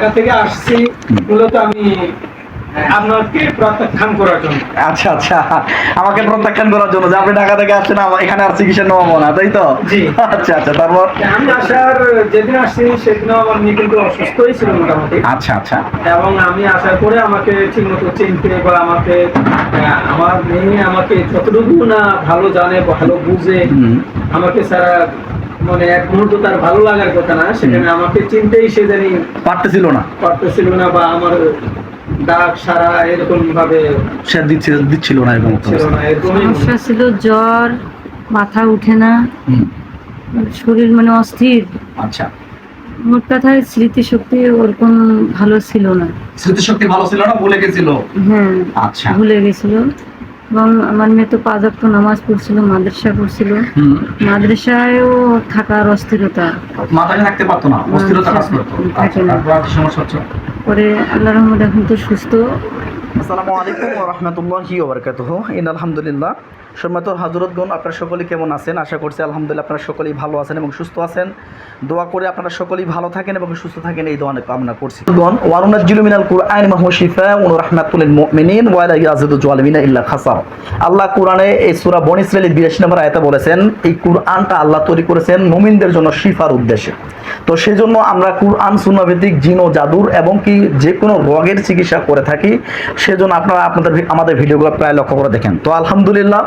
ঢাকা থেকে আসছি মূলত আমি আপনাকে প্রত্যাখ্যান করার জন্য। আচ্ছা আচ্ছা। আমাকে প্রত্যাখ্যান করার জন্য যে আপনি ঢাকা থেকে আসছেন এখানে আর চিকিৎসা নেওয়া না তাই তো? জি। আচ্ছা আচ্ছা তারপর? আমি আসার যেদিন আসছি সেদিনও আমার মেয়ে কিন্তু অসুস্থই ছিল মোটামুটি। আচ্ছা আচ্ছা। এবং আমি আসার পরে আমাকে ঠিক মতো চিনতে বা আমাকে আমার মেয়ে আমাকে যতটুকু না ভালো জানে ভালো বুঝে আমাকে সারা মানে এক মুহূর্ত তার ভালো লাগার কথা না সেখানে আমাকে চিনতেই সে জানি পারতেছিল না। পারতেছিল না বা আমার ডাক সারা এরকম ভাবে সে দিচ্ছে দিচ্ছিল না এরকম সমস্যা ছিল জ্বর মাথা উঠে না। শরীর মানে অস্থির। আচ্ছা। মোট কথায় স্মৃতিশক্তি ওরকম ভালো ছিল না। স্মৃতিশক্তি ভালো ছিল না ভুলে গেছিল? হ্যাঁ আচ্ছা। ভুলে গেছিল। এবং আমার মেয়ে তো পাঁচ অক্ট নামাজ পড়ছিল মাদ্রাসা পড়ছিল। মাদ্রাসায়ও থাকার অস্থিরতা। মাথায় থাকতে পারতো না অস্থিরতা কাজ করতো। আচ্ছা পরে আল্লাহ রহমত এখন তো সুস্থ। আসসালামু আলাইকুম ওয়া রাহমাতুল্লাহি ওয়া বারাকাতুহু। ইন আলহামদুলিল্লাহ সম্মানিত হযরতগণ আপনারা সকলেই কেমন আছেন? আশা করছি আলহামদুলিল্লাহ আপনারা সকলেই ভালো আছেন এবং সুস্থ আছেন। দোয়া করে আপনারা সকলেই ভালো থাকেন এবং সুস্থ থাকেন এই দোয়া কামনা করছি। গণ ওয়ানুনাজ্জিলু মিনাল কুরআনি মা শিফাউন ওয়া রাহমাতুল মুমিনিন ওয়া লা ইয়াজিদু যালিমিনা ইল্লা খাসার। আল্লাহ কোরআনে এই সূরা বনী ইসরাঈলের 82 নম্বর আয়াতে বলেছেন, এই কুরআনটা আল্লাহ তৈরি করেছেন মুমিনদের জন্য শিফার উদ্দেশ্যে। তো সেই জন্য আমরা কুরআন সুন্নাহ ভিত্তিক জিন ও জাদুর এবং কি যে কোনো রোগের চিকিৎসা করে থাকি, সেজন্য আপনারা আপনাদের আমাদের ভিডিওগুলো প্রায় লক্ষ্য করে দেখেন। তো আলহামদুলিল্লাহ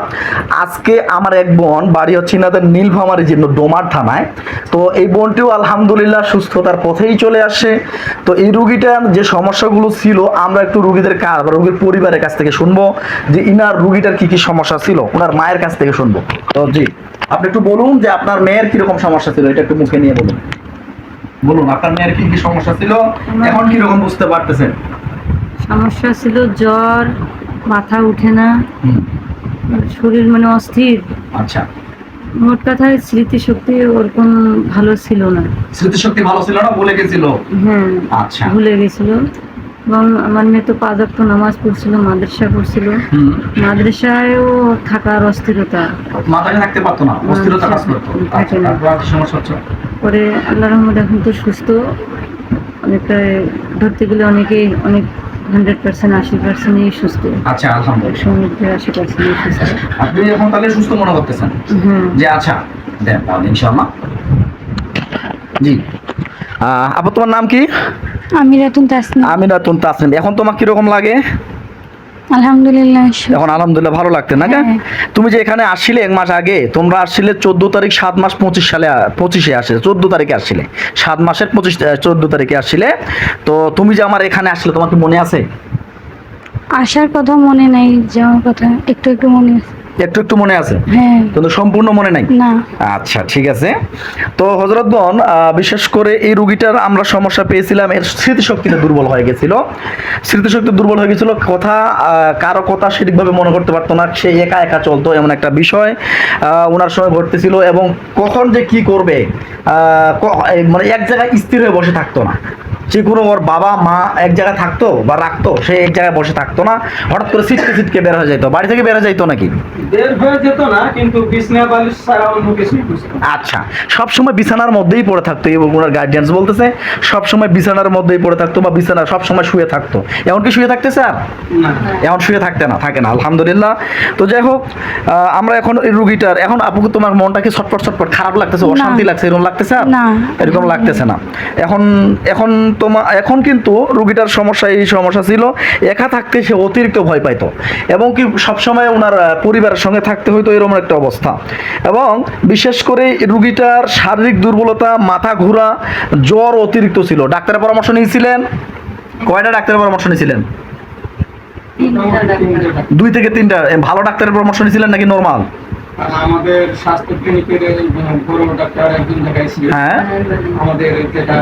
আজকে আমার এক বোন বাড়ি হচ্ছে ইনাদের নীলফামারি যে ডোমার থানায়। তো এই বোনটিও আলহামদুলিল্লাহ সুস্থতার পথেই চলে আসছে তো এই রুগীটার যে সমস্যাগুলো ছিল আমরা একটু রুগীদের বা রুগীর পরিবারের কাছ থেকে শুনব যে ইনার রুগীটার কি কি সমস্যা ছিল ওনার মায়ের কাছ থেকে শুনব। তো জি আপনি একটু বলুন যে আপনার মেয়ের কীরকম সমস্যা ছিল এটা একটু মুখে নিয়ে বলুন। বলুন আপনার মেয়ের কি কি সমস্যা ছিল এখন কীরকম বুঝতে পারতেছেন? সমস্যা ছিল জ্বর মাথা উঠে না। শরীর মানে অস্থির। আচ্ছা। মোট কথায় স্মৃতিশক্তি ওরকম ভালো ছিল না। স্মৃতিশক্তি ভালো ছিল না ভুলে গেছিল? হ্যাঁ আচ্ছা। ভুলে গেছিল। এবং আমার মেয়ে তো পাঁচ ওয়াক্ত নামাজ পড়ছিল মাদ্রাসা পড়ছিল। মাদ্রাসায়ও থাকার অস্থিরতা। মাথায় থাকতে পারতো না অস্থিরতা কাজ করতো। থাকে আচ্ছা না। পরে আল্লাহ রহমত এখন তো সুস্থ। অনেকটা ধরতে গেলে অনেকেই অনেক হান্ড্রেড পার্সেন্ট আশি পার্সেন্টই সুস্থ। আচ্ছা আলহামদুলিল্লাহ। সমুদ্রে আশি পার্সেন্টই সুস্থ। আপনি এখন তাহলে সুস্থ মনে করতেছেন? যে আচ্ছা দেন তাহলে ইনশাআল্লাহ। জি। আহ, আপু তোমার নাম কি? আমি রাতুন তাসনিম। আমি রাতুন তাসনিম। এখন তোমার কীরকম লাগে? আলহামদুলিল্লাহ এখন আলহামদুলিল্লাহ ভালো লাগতে না হ্যাঁ। তুমি যে এখানে আসছিলে এক মাস আগে তোমরা আসছিলে চোদ্দ তারিখ সাত মাস পঁচিশ সালে পঁচিশে আসে চোদ্দ তারিখে আসছিলে। সাত মাসের পঁচিশ চোদ্দ তারিখে আসছিলে। তো তুমি যে আমার এখানে আসলে তোমার কি মনে আছে? আসার কথা মনে নাই যাওয়ার কথা একটু একটু মনে আছে। একটু একটু মনে আছে? হ্যাঁ। কিন্তু সম্পূর্ণ মনে নাই? আচ্ছা ঠিক আছে। তো হজরতগণ আহ, বিশেষ করে এই রুগীটার আমরা সমস্যা পেয়েছিলাম এর স্মৃতিশক্তিটা দুর্বল হয়ে গেছিল। স্মৃতিশক্তি দুর্বল হয়ে গেছিল কথা কারও কথা সঠিকভাবে মনে করতে পারতো না সে একা একা চলতো এমন একটা বিষয় আহ, ওনার সময় ঘটতেছিল এবং কখন যে কি করবে আহ, মানে এক জায়গায় স্থির হয়ে বসে থাকতো না। যে কোনো ওর বাবা মা এক জায়গায় থাকতো বা রাখতো সে এক জায়গায় বসে থাকতো না। হঠাৎ করে ছিটকে ছিটকে বের হয়ে যেত বাড়ি থেকে বের হয়ে যাইতো নাকি? বের হয়ে যেত না কিন্তু বিছনা বালিশ ছাড়া অন্য কিছুই আচ্ছা সব সময় বিছানার মধ্যেই পড়ে থাকতো এবং ওনার গার্ডিয়ান্স বলতেছে। সব সময় বিছানার মধ্যেই পড়ে থাকতো বা বিছানা সব সময় শুয়ে থাকতো। এমন কি শুয়ে থাকতে স্যার না। এখন শুয়ে থাকতে না থাকে না আলহামদুলিল্লাহ। তো যাই হোক আহ, আমরা এখন এই রুগীটার এখন আপুকে তোমার মনটা কি ছটপট ছটপট খারাপ লাগতেছে? অশান্তি লাগছে এরকম লাগতেছে না। এরকম লাগতেছে না। এখন এখন তোমার এখন কিন্তু রুগীটার সমস্যা এই সমস্যা ছিল। একা থাকতে সে অতিরিক্ত ভয় পাইতো। এবং কি সবসময় ওনার পরিবারের সঙ্গে থাকতে হইতো এরকম একটা অবস্থা। এবং বিশেষ করে রুগীটার শারীরিক দুর্বলতা মাথা ঘোরা জ্বর অতিরিক্ত ছিল। ডাক্তারের পরামর্শ নিয়েছিলেন? কয়টা ডাক্তারের পরামর্শ নিয়েছিলেন? দুই থেকে তিনটা। ভালো ডাক্তারের পরামর্শ নিয়েছিলেন নাকি নর্মাল? আমাদের স্বাস্থ্য ক্লিনিকের বড় ডাক্তার একজন হ্যাঁ। আমাদের যেটা।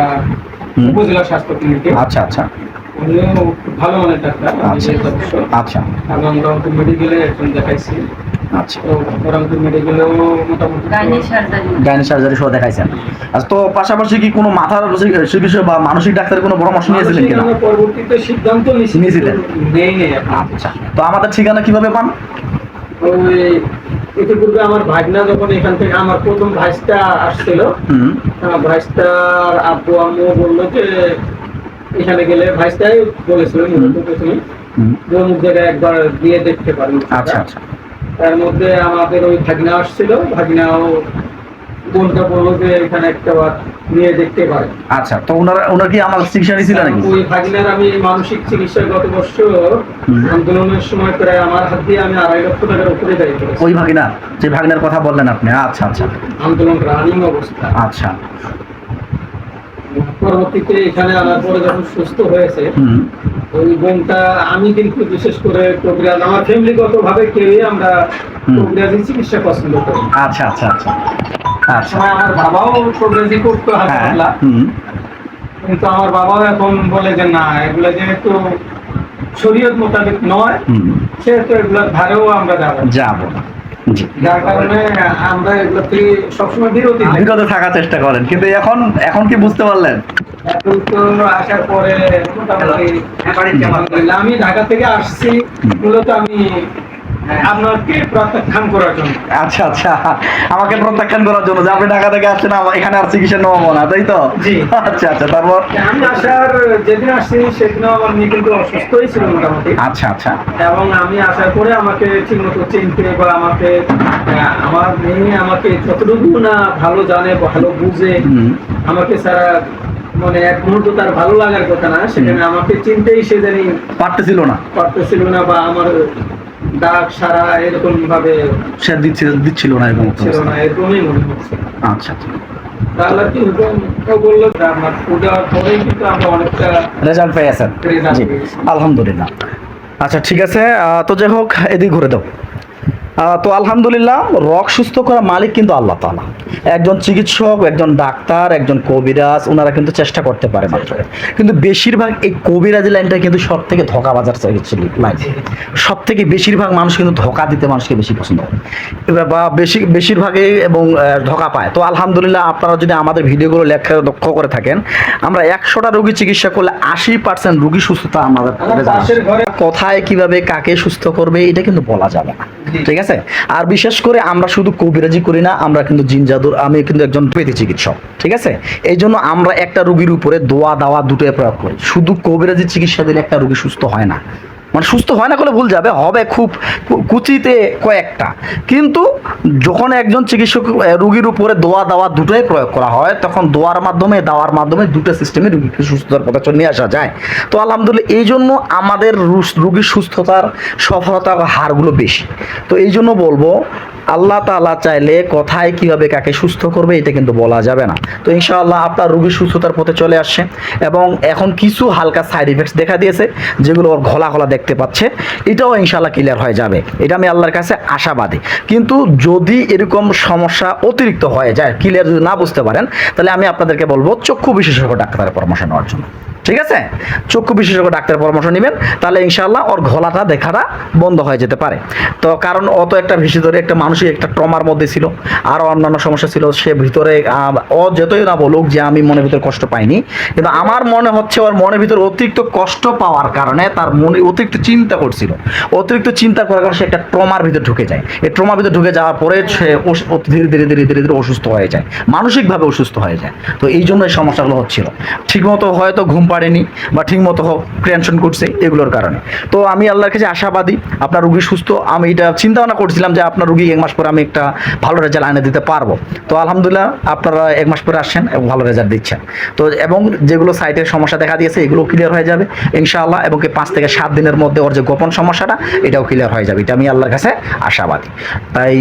উপজেলা স্বাস্থ্য ক্লিনিকে আচ্ছা আচ্ছা। উনিও ভালো মানের ডাক্তার আচ্ছা। আচ্ছা। রংপুর মেডিকেলে একজন দেখাইছি। আচ্ছা। রংপুর মেডিকেলেও মোটামুটি গাইনি সার্জারি সহ দেখাইছেন। আচ্ছা তো পাশাপাশি কি কোনো মাথার চিকিৎসা বা মানসিক ডাক্তারের কোনো পরামর্শ নিয়েছিলেন কিনা? আমরা পরবর্তীতে সিদ্ধান্ত নিয়েছি নিয়েছিলেন? নেই নেই আচ্ছা। তো আমাদের ঠিকানা কীভাবে পান? ওই ইতিপূর্বে আমার ভাগনা যখন এখান থেকে আমার প্রথম ভাইসটা আসছিল ভাইসটার আব্বু আম্মু বলল যে এখানে গেলে ভাইসটাই বলেছিল হুম। অমুক জায়গায় একবার দিয়ে দেখতে পারেন। আচ্ছা আচ্ছা। তার মধ্যে আমাদের ওই ভাগনা আসছিল ভাগনাও বোনটা বলল যে এখানে একটা বার নিয়ে দেখতে পারে। আচ্ছা তো ওনারা ওনার কি আমার চিকিৎসা নিয়েছিল নাকি? ওই ভাগিনার আমি মানসিক চিকিৎসায় গত বছর আন্দোলনের সময় প্রায় আমার হাত দিয়ে আমি আড়াই লক্ষ টাকার উপরে দায়ী করেছি। ওই ভাগিনা যে ভাগিনার কথা বললেন আপনি আচ্ছা আচ্ছা। আন্দোলন রানিং অবস্থা। আচ্ছা। পরবর্তীতে এখানে আনার পরে যখন সুস্থ হয়েছে ওই বোনটা আমি কিন্তু বিশেষ করে কবিরাজ আমার ফ্যামিলিগত ভাবে কেউই আমরা। চিকিৎসা পছন্দ করি আচ্ছা আচ্ছা আচ্ছা। সময় আমার বাবাও কবিরাজি করতো হ্যাঁ কিন্তু আমার বাবাও এখন বলে যে না এগুলো যেহেতু শরীয়ত মোতাবেক নয় সেহেতু এগুলোর ধারেও আমরা যাব যাব যার কারণে আমরা এগুলো থেকে সবসময় বিরতি। থাকার চেষ্টা করেন কিন্তু এখন এখন কি বুঝতে পারলেন? এখন তো আসার পরে মোটামুটি আলহামদুলিল্লাহ, আমি ঢাকা থেকে আসছি মূলত আমি আপনাকে প্রত্যাখ্যান করার জন্য। আচ্ছা আচ্ছা। আমাকে প্রত্যাখ্যান করার জন্য যে আপনি ঢাকা থেকে আসছেন আমার এখানে আর চিকিৎসা নেওয়াবো না তাই তো? জি। আচ্ছা আচ্ছা তারপর? আমি আসার যেদিন আসছি সেদিনও আমার মেয়ে কিন্তু অসুস্থই ছিল মোটামুটি। আচ্ছা আচ্ছা। এবং আমি আসার পরে আমাকে ঠিকমতো চিনতে বা আমাকে আমার মেয়ে আমাকে যতটুকু না ভালো জানে ভালো বুঝে আমাকে সারা মানে এক মুহূর্ত তার ভালো লাগার কথা না সেখানে আমাকে চিনতেই সে জানি পারতেছিল না। পারতেছিল না বা আমার ডাক সারা এরকম ভাবে সে দিচ্ছিল দিচ্ছিল না এরকম ছিল না এরকমই মনে হচ্ছে। আচ্ছা আচ্ছা। তাহলে কি হুকুম বলল আপনার পূজার পরেই কিন্তু আমরা অনেকটা রেজাল্ট আলহামদুলিল্লাহ। আচ্ছা ঠিক আছে আহ, তো যাই হোক এদিক ঘুরে দাও। তো আলহামদুলিল্লাহ রক সুস্থ করা মালিক কিন্তু আল্লাহ তালা একজন চিকিৎসক একজন ডাক্তার একজন কবিরাজ ওনারা কিন্তু চেষ্টা করতে পারে মাত্র। কিন্তু বেশিরভাগ এই কবিরাজি লাইনটা কিন্তু সব থেকে ধোকা বাজার লাইন সব থেকে বেশিরভাগ মানুষ কিন্তু ধোকা দিতে মানুষকে বেশি পছন্দ করে। বা বেশি বেশিরভাগই এবং ধোকা পায়। তো আলহামদুলিল্লাহ আপনারা যদি আমাদের ভিডিওগুলো লেখা লক্ষ্য করে থাকেন আমরা একশোটা রোগী চিকিৎসা করলে আশি পার্সেন্ট রোগী সুস্থতা আমাদের কোথায় কীভাবে কাকে সুস্থ করবে এটা কিন্তু বলা যাবে না। ঠিক আছে? আর বিশেষ করে আমরা শুধু কবিরাজি করি না, আমরা কিন্তু জিন জাদুর, আমি কিন্তু একজন পেতে চিকিৎসক, ঠিক আছে? এই জন্য আমরা একটা রুগীর উপরে দোয়া, দাওয়া দুটোই প্রয়োগ করি। শুধু কবিরাজি চিকিৎসা দিলে একটা রুগী সুস্থ হয় না। মানে সুস্থ হয় না করলে ভুল যাবে, হবে খুব কুচিতে কয়েকটা। কিন্তু যখন একজন চিকিৎসক রুগীর উপরে দোয়া, দাওয়া দুটোই প্রয়োগ করা হয়, তখন দোয়ার মাধ্যমে, দাওয়ার মাধ্যমে দুটো সিস্টেমে রুগীকে সুস্থতার পথে নিয়ে আসা যায়। তো আলহামদুলিল্লাহ, এই জন্য আমাদের রুগীর সুস্থতার সফলতার হারগুলো বেশি। তো এই জন্য বলব, আল্লাহ তাআলা চাইলে কথায় কীভাবে কাকে সুস্থ করবে, এটা কিন্তু বলা যাবে না। তো ইনশাআল্লাহ আপনার রোগীর সুস্থতার পথে চলে আসছে। এবং এখন কিছু হালকা সাইড ইফেক্টস দেখা দিয়েছে, যেগুলো ওর ঘোলা ঘোলা দেখতে পাচ্ছে, এটাও ইনশাল্লাহ ক্লিয়ার হয়ে যাবে। এটা আমি আল্লাহর কাছে আশাবাদী। কিন্তু যদি এরকম সমস্যা অতিরিক্ত হয়ে যায় ক্লিয়ার যদি না বুঝতে পারেন, তাহলে আমি আপনাদেরকে বলব চক্ষু বিশেষজ্ঞ ডাক্তারের পরামর্শ নেওয়ার জন্য। ঠিক আছে? চক্ষু বিশেষজ্ঞ ডাক্তার পরামর্শ নেবেন, তাহলে ইনশাল্লাহ ওর ঘোলাটা দেখাটা বন্ধ হয়ে যেতে পারে। তো কারণ অত একটা ধরে একটা মানসিক একটা ট্রমার মধ্যে ছিল, আরও অন্যান্য সমস্যা ছিল, সে ভিতরে ও যতই না বলুক যে আমি মনের ভিতরে কষ্ট পাইনি, কিন্তু আমার মনে হচ্ছে ওর মনের ভিতরে অতিরিক্ত কষ্ট পাওয়ার কারণে তার মনে অতিরিক্ত চিন্তা করছিল। অতিরিক্ত চিন্তা করার কারণে সে একটা ট্রমার ভিতরে ঢুকে যায়। এই ট্রমার ভিতরে ঢুকে যাওয়ার পরে সে ধীরে ধীরে ধীরে ধীরে ধীরে অসুস্থ হয়ে যায়। মানসিকভাবে অসুস্থ হয়ে যায়। তো এই জন্য এই সমস্যাগুলো হচ্ছিল। ঠিকমতো হয়তো ঘুম পাড়েনি বা ঠিকমতো টেনশন করছে এগুলোর কারণে। তো আমি আল্লাহর কাছে আশাবাদী, আপনার রুগী সুস্থ। আমি এটা চিন্তা ভাবনা করছিলাম যে আপনার রুগী এক মাস পরে আমি একটা ভালো রেজাল্ট এনে দিতে পারব। তো আলহামদুলিল্লাহ আপনারা এক মাস পরে আসছেন এবং ভালো রেজাল্ট দিচ্ছেন। তো এবং যেগুলো সাইটের সমস্যা দেখা দিয়েছে, এগুলো ক্লিয়ার হয়ে যাবে, ইনশাআল্লাহ। এবং পাঁচ থেকে সাত দিনের মধ্যে ওর যে গোপন সমস্যাটা, এটাও ক্লিয়ার হয়ে যাবে। এটা আমি আল্লাহর কাছে আশাবাদী। তাই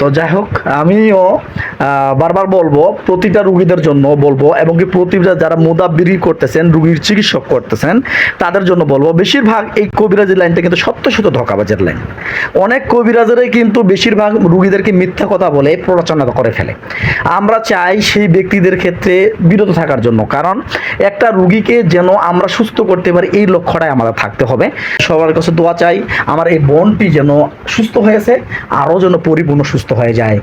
তো যাই হোক, আমিও বারবার বলব, প্রতিটা রুগীদের জন্য বলব এবং কি প্রতিটা যারা মোদাবিরি করতেছেন, রুগীর চিকিৎসক করতেছেন, তাদের জন্য বলব, বেশিরভাগ এই কবিরাজের লাইনটা কিন্তু সত্য সত্য ধোকাবাজের লাইন। অনেক কবিরাজেরাই কিন্তু বেশিরভাগ রুগীদেরকে মিথ্যা কথা বলে, প্ররোচনা করে ফেলে। আমরা চাই সেই ব্যক্তিদের ক্ষেত্রে বিরত থাকার জন্য, কারণ একটা রুগীকে যেন আমরা সুস্থ করতে পারি, এই লক্ষ্যটাই আমাদের থাকতে হবে। সবার কাছে দোয়া চাই, আমার এই বোনটি যেন সুস্থ হয়েছে, আরও যেন পরিপূর্ণ সুস্থ হয়ে যায়।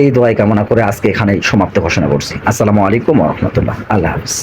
এই দোয়াই কামনা করে আজকে এখানেই সমাপ্ত ঘোষণা করছি। আসসালামু আলাইকুম রহমতুল্লাহ। আল্লাহ হাফিজ।